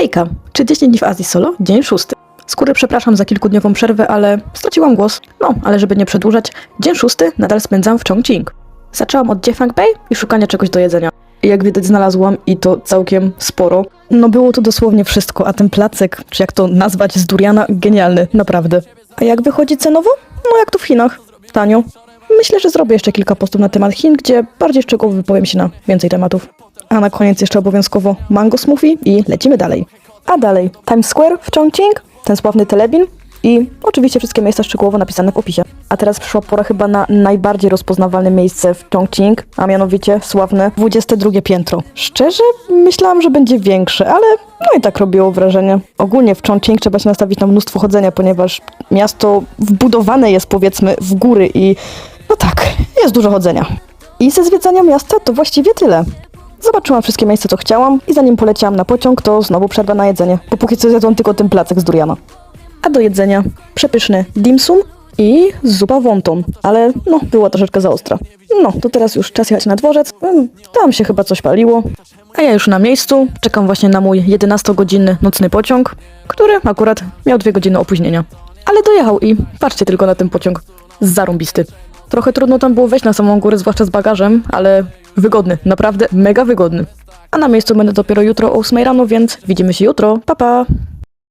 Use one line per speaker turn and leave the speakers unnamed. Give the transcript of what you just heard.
Hejka, czy 10 dni w Azji solo? Dzień szósty. Skóry przepraszam za kilkudniową przerwę, ale straciłam głos. No, ale żeby nie przedłużać, dzień szósty nadal spędzam w Chongqing. Zaczęłam od Jiefang Bay i szukania czegoś do jedzenia. Jak widać znalazłam i to całkiem sporo. No było to dosłownie wszystko, a ten placek, czy jak to nazwać z duriana, genialny, naprawdę. A jak wychodzi cenowo? No jak to w Chinach. Tanio. Myślę, że zrobię jeszcze kilka postów na temat Chin, gdzie bardziej szczegółowo wypowiem się na więcej tematów. A na koniec jeszcze obowiązkowo mango smoothie i lecimy dalej. A dalej Times Square w Chongqing, ten sławny telebin i oczywiście wszystkie miejsca szczegółowo napisane w opisie. A teraz przyszła pora chyba na najbardziej rozpoznawalne miejsce w Chongqing, a mianowicie sławne 22 piętro. Szczerze myślałam, że będzie większe, ale no i tak robiło wrażenie. Ogólnie w Chongqing trzeba się nastawić na mnóstwo chodzenia, ponieważ miasto wbudowane jest powiedzmy w góry i no tak, jest dużo chodzenia. I ze zwiedzania miasta to właściwie tyle. Zobaczyłam wszystkie miejsca, co chciałam i zanim poleciałam na pociąg, to znowu przerwa na jedzenie. Bo póki co zjadłam tylko ten placek z duriana. A do jedzenia przepyszny dim sum i zupa wonton, ale no, była troszeczkę za ostra. No, to teraz już czas jechać na dworzec. Mm, Tam się chyba coś paliło. A ja już na miejscu, czekam właśnie na mój 11-godzinny nocny pociąg, który akurat miał dwie godziny opóźnienia. Ale dojechał i patrzcie tylko na ten pociąg. Zarąbisty. Trochę trudno tam było wejść na samą górę, zwłaszcza z bagażem, ale wygodny, naprawdę mega wygodny. A na miejscu będę dopiero jutro o 8 rano, więc widzimy się jutro. Pa pa!